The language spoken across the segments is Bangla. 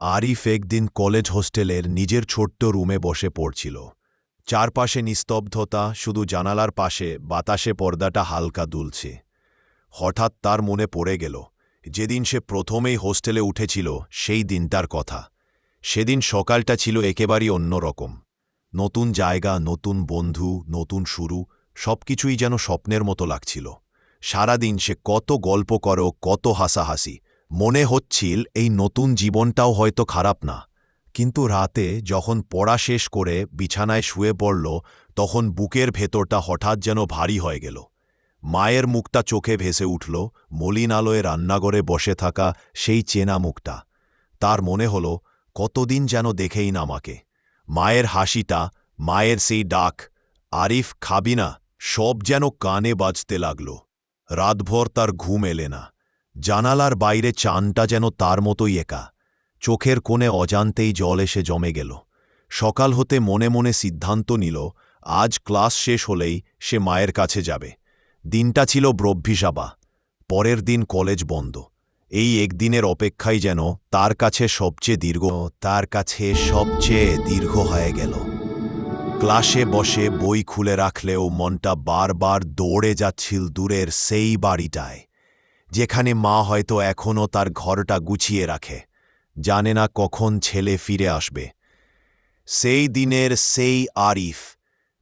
আরিফ একদিন কলেজ হোস্টেলের নিজের ছোট্ট রুমে বসে পড়ছিল। চারপাশে নিস্তব্ধতা, শুধু জানালার পাশে বাতাসে পর্দাটা হালকা দুলছে। হঠাৎ তার মনে পড়ে গেল, যেদিন সে প্রথমেই হোস্টেলে উঠেছিল, সেই দিনটার কথা। সেদিন সকালটা ছিল একেবারেই অন্যরকম নতুন জায়গা, নতুন বন্ধু, নতুন শুরু, সবকিছুই যেন স্বপ্নের মতো লাগছিল। সারাদিন সে কত গল্প করো কত হাসাহাসি। মনে হচ্ছিল এই নতুন জীবনটাও হয়তো খারাপ না। কিন্তু রাতে যখন পড়া শেষ করে বিছানায় শুয়ে পড়ল, তখন বুকের ভেতরটা হঠাৎ যেন ভারী হয়ে গেল। মায়ের মুখটা চোখে ভেসে উঠল মলিন আলোয় রান্নাঘরে বসে থাকা সেই চেনা মুখটা। তার মনে হল, কতদিন যেন দেখেই না আমাকে। মায়ের হাসিটা, মায়ের সেই ডাক, আরিফ খাবি না, সব যেন কানে বাজতে লাগল। রাতভর তার ঘুম এলে না। জানালার বাইরে চানটা যেন তার মতোই একা। চোখের কোণে অজান্তেই জল এসে জমে গেল। সকাল হতে মনে মনে সিদ্ধান্ত নিল, আজ ক্লাস শেষ হলেই সে মায়ের কাছে যাবে। দিনটা ছিল ব্রভ্যিসাবা পরের দিন কলেজ বন্ধ। এই একদিনের অপেক্ষাই যেন তার কাছে সবচেয়ে দীর্ঘ, তার কাছে সবচেয়ে দীর্ঘ হয়ে গেল। ক্লাসে বসে বই খুলে রাখলেও মনটা বারবার দৌড়ে যাচ্ছিল দূরের সেই বাড়িটায়। যেখানে মা হয়তো এখনও তার ঘরটা গুছিয়ে রাখে, জানে না কখন ছেলে ফিরে আসবে। সেই দিনের সেই আরিফ,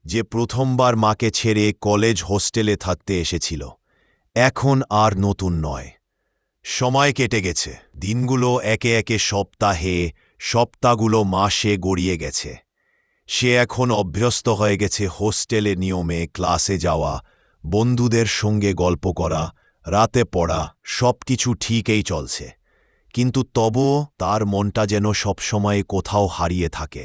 যে প্রথমবার মাকে ছেড়ে কলেজ হোস্টেলে থাকতে এসেছিল, এখন আর নতুন নয়। সময় কেটে গেছে, দিনগুলো একে একে সপ্তাহে, সপ্তাহগুলো মাসে গড়িয়ে গেছে। সে এখন অভ্যস্ত হয়ে গেছে হোস্টেলে নিয়মে ক্লাসে যাওয়া, বন্ধুদের সঙ্গে গল্প করা রাতে পড়া, সবকিছু ঠিকই চলছে। কিন্তু তবুও তার মনটা যেন সবসময় কোথাও হারিয়ে থাকে।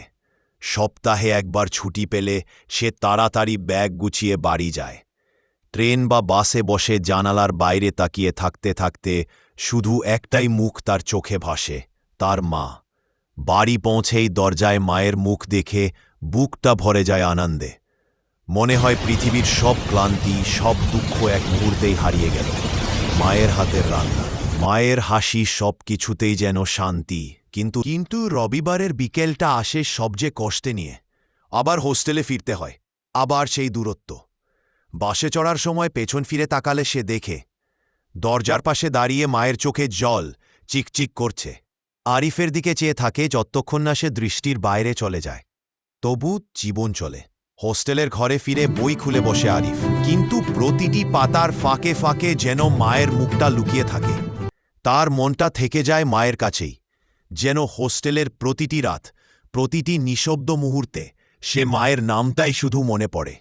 সপ্তাহে একবার ছুটি পেলে সে তাড়াতাড়ি ব্যাগ গুছিয়ে বাড়ি যায়। ট্রেন বা বাসে বসে জানালার বাইরে তাকিয়ে থাকতে থাকতে শুধু একটাই মুখ তার চোখে ভাসে, তার মা। বাড়ি পৌঁছেই দরজায় মায়ের মুখ দেখে বুকটা ভরে যায় আনন্দে। মনে হয় পৃথিবীর সব ক্লান্তি, সব দুঃখ এক মুহূর্তেই হারিয়ে গেল। মায়ের হাতের রান্না, মায়ের হাসি সব কিছুতেই যেন শান্তি। কিন্তু কিন্তু রবিবারের বিকেলটা আসে সবচেয়ে কষ্টে নিয়ে। আবার হোস্টেলে ফিরতে হয়, আবার সেই দূরত্ব। বাসে চড়ার সময় পেছন ফিরে তাকালে সে দেখে, দরজার পাশে দাঁড়িয়ে মায়ের চোখে জল চিকচিক করছে। আরিফের দিকে চেয়ে থাকে যতক্ষণ না সে দৃষ্টির বাইরে চলে যায়। তবু জীবন চলে। হোস্টেলের ঘরে ফিরে বই খুলে বসে আরিফ। কিন্তু প্রতিটি পাতার ফাঁকে ফাঁকে যেন মায়ের মুখটা লুকিয়ে থাকে। তার মনটা থেকে যায় মায়ের কাছেই। যেন হোস্টেলের প্রতিটি রাত, প্রতিটি নিঃশব্দ মুহূর্তে সে মায়ের নামটাই শুধু মনে পড়ে।